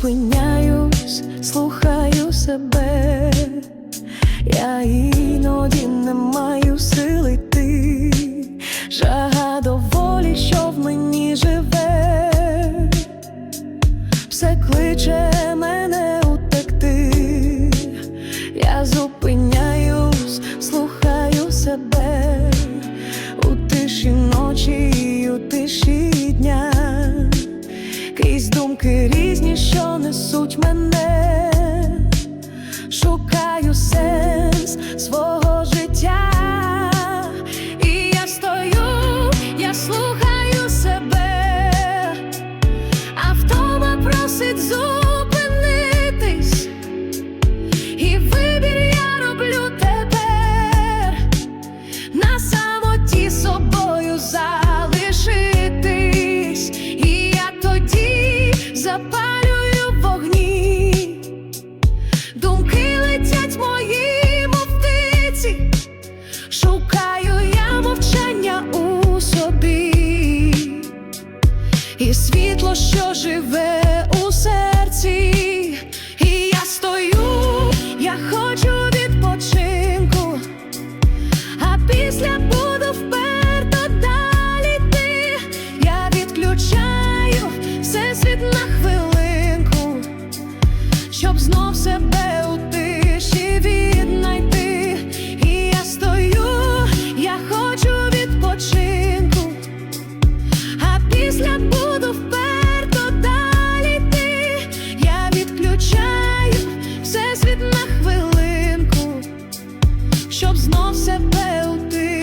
зупиняюсь, слухаю себе, я іноді не маю сили йти, жага до волі, що в мені живе, все кличе мене утекти, я зупиняюсь, слухаю себе. У тиші ночі, у тиші дня. Крізь думки несуть мене, шукаю сенс свого світло, що живе у серці, і я стою, я хочу відпочинку. А після буду вперто далі йти. Я відключаю всесвіт на хвилинку, щоб знов себе у тиші віднайти. І я стою, я хочу відпочинку. А після буду nosso é teu tio.